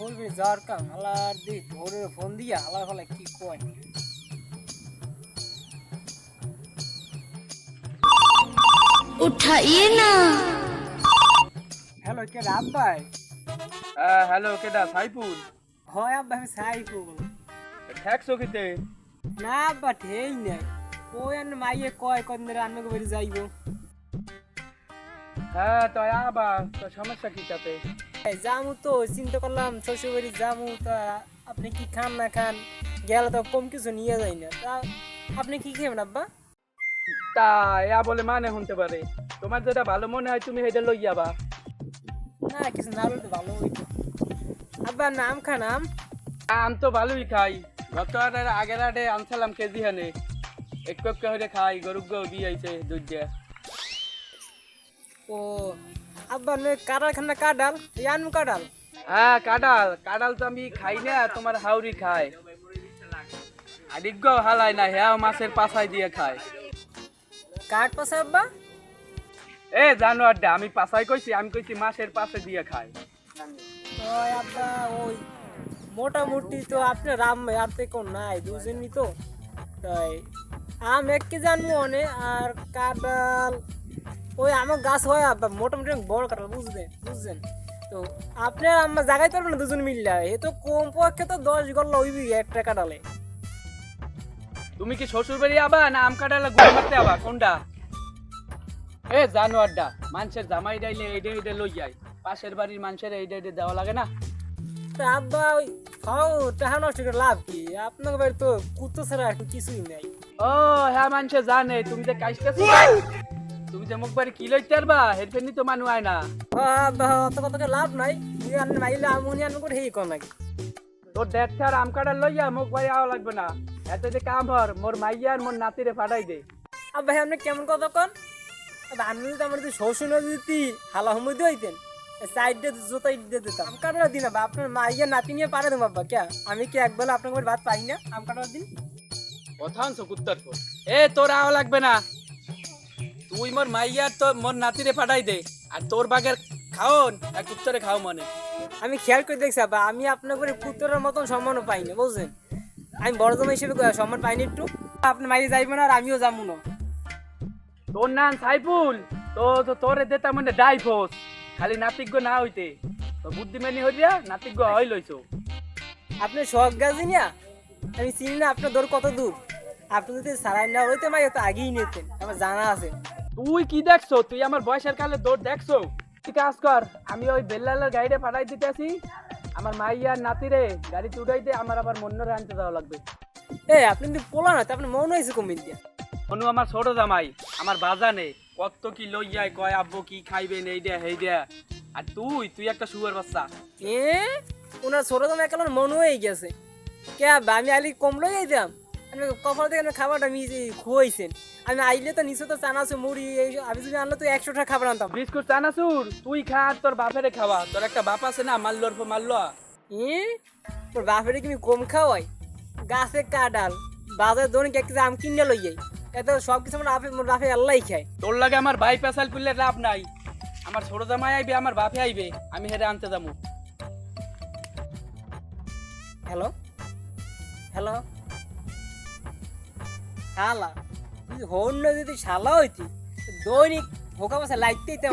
ফুলবি যাওয়ার কাম আলার দি ভোরের ফোন দিয়া আলা ফলে কি কয়? উঠাই না। হ্যালো কে রাব ভাই হ্যাঁ, হ্যালো কেডা সাইফুল? হয় আব্বা আমি সাইফুল। ঠেকছো কিতে? না আব্বা ঠেই নাই। ওই আন মাইয়ে কয় কদিন ধরে আনবে বেরিয়ে যাইব? হ্যাঁ তো আবার তো সমস্যা কি তাতে জামু তো চিন্তা করলাম শ্বশুর বাড়ি জামু তা আপনি কি খান না খান? গেলে তো কম কিছু নিয়ে যাই না। তা আপনি কি খাবেন আব্বা? তা এয়া বলে মানে শুনতে পারে। তোমার যেটা ভালো মনে হয় তুমি সেটা লই যাবা। না কিছু না হলে তো ভালো হইতো। আব্বা নাম খান আম আম তো ভালোই খাই। গত আগের আটে আনছিলাম কেজি হানে একটু একটু হয়ে খাই গরু গো দিয়ে আইছে দুধ দিয়ে। ও আব্বা খান না কাটাল ইয়ানু কাটাল হ্যাঁ তো আমি খাই না তোমার হাউরি খায়। আদিগ্য হালাই না হ্যাঁ মাছের পাছায় দিয়ে খায়। কাঠ পাশে আব্বা? এ আমি কইছি আমি কইছি মাছের পাশে দিয়ে খায়। ওই আব্বা ওই মোটামুটি তো আপনি রাম আর তো কোন নাই দুজনই তো? তাই আম এক কে জানব অনে আর কাঁঠাল ওই আমার গাছ হয় আব্বা মোটামুটি বড় কাঁঠাল বুঝলেন? বুঝছেন? তো আপনার আমার জায়গায় পারবেন দুজন মিললে। এ তো কম পক্ষে তো দশ গল্লা হইবি একটা কাঁঠালে। তুমি কি শ্বশুর বাড়ি আবা না আম কাটালে গুড় মারতে আবা? কোনটা? এ জানো আড্ডা মানুষের জামাই ডাইলে এইটা এইটা লই যায়। পাশের বাড়ির মানুষের এইটা এইটা দেওয়া লাগে না? তা আব্বা ওই খাও টাকা নষ্ট করে লাভ কি? আপনার বাড়ি তো কুত্তো ছাড়া আর কিছুই নাই। ও হ্যাঁ মানুষে জানে। তুমি যে কাজটা তুমি যে মুখ বাড়ি কি লইতে পারবা হেরফেনি তো মানু আয় না। অত কত লাভ নাই। তুই আন মাইলে আমুনি আন করে হেই কর নাকি? তোর দেড়টার আম কাটার লইয়া মুখ বাড়ি আওয়া লাগবে না। এত যে কাম হর মোর মাইয়া আর মোর নাতিরে ফাটাই দে। আব্বা আপনি কেমন কথা কন? আব্বা আমি যদি আমার শ্বশুর যদি হালা হুমুই দিতেন সাইডে জুতা ইট দিয়ে দিতাম আম কাটার দিন আব্বা আপনার মাইয়া নাতি নিয়ে পারে দেবো আব্বা কে আমি কি একবেলা আপনার ঘরে ভাত পাই না আম কাটার দিন? কথা আনছো কুত্তার পর। এ তোর আওয়া লাগবে না। তুই মোর মাইয়া তো মোর নাতিরে ফাটাই দে। আর তোর বাগের খাওন আর কুত্তরে খাও মনে। আমি খেয়াল করে দেখছি আব্বা আমি আপনার পুত্রের মতন সম্মানও পাই না বুঝছেন? আমি বড় জমা হিসেবে সম্মান পাইনি একটু। আপনার মাইয়ে যাইবেন আর আমিও যাব না। তোর নাম সাইফুল তো তো তোরে দেতা মানে ডাইভোর্স খালি নাতিজ্ঞ না হইতে। তো বুদ্ধিমানি হইয়া নাতিজ্ঞ হই লইছো। আপনি শখ গাছি না আমি চিনি না আপনার দৌড় কত দূর। আপনি যদি সারাই না হইতে মাই তো আগেই নিতেন আমার জানা আছে। তুই কি দেখছ? তুই আমার বয়সের কালে দৌড় দেখছ? তুই কাজ কর আমি ওই বেল্লালের গাড়িটা পাঠাই দিতে আসি আমার মাইয়া আর নাতিরে গাড়িতে উঠাইতে আমার আবার মন্নরে আনতে যাওয়া লাগবে। এ আপনি যদি পোলা না তো আপনার মনে হয়েছে কমিয়ে দিয়া অনু আমার ছোট জামাই আমার বাজানে কত কি লইয়াই কয় আব্বু কি খাইবেন এই দে হেই দে আর তুই তুই একটা শুয়ার বাচ্চা। এ ওনার ছোট দাম একাল মনে হয়ে গেছে। কে আমি আলি কম লই যাইতাম কপাল থেকে খাবারটা আমি খুয়াইছেন। আমি আইলে তো নিচে তো চানাচু মুড়ি এই আমি যদি আনলে তো একশো টাকা খাবার আনতাম। বিস্কুট চানাচুর তুই খা আর তোর বাপেরে খাওয়া। তোর একটা বাপ আছে না মাল্লোর মাল্লো? এ? তোর বাপের কি কম খাওয়াই? গাছে কাডাল বাজার দোন কে একটা আম কিনে লই যাই এত সব কিছু আমার বাপে মোর বাপে আল্লাহ খায়। তোর লাগে আমার ভাই পেশাল করলে লাভ নাই। আমার ছোট জামাই আইবে আমার বাপে আইবে আমি হেরে আনতে যাব। হ্যালো? হ্যালো? শালা। তুই হন যদি শালা হইতি দৈনিক ভোকা মাসে লাগতেই তো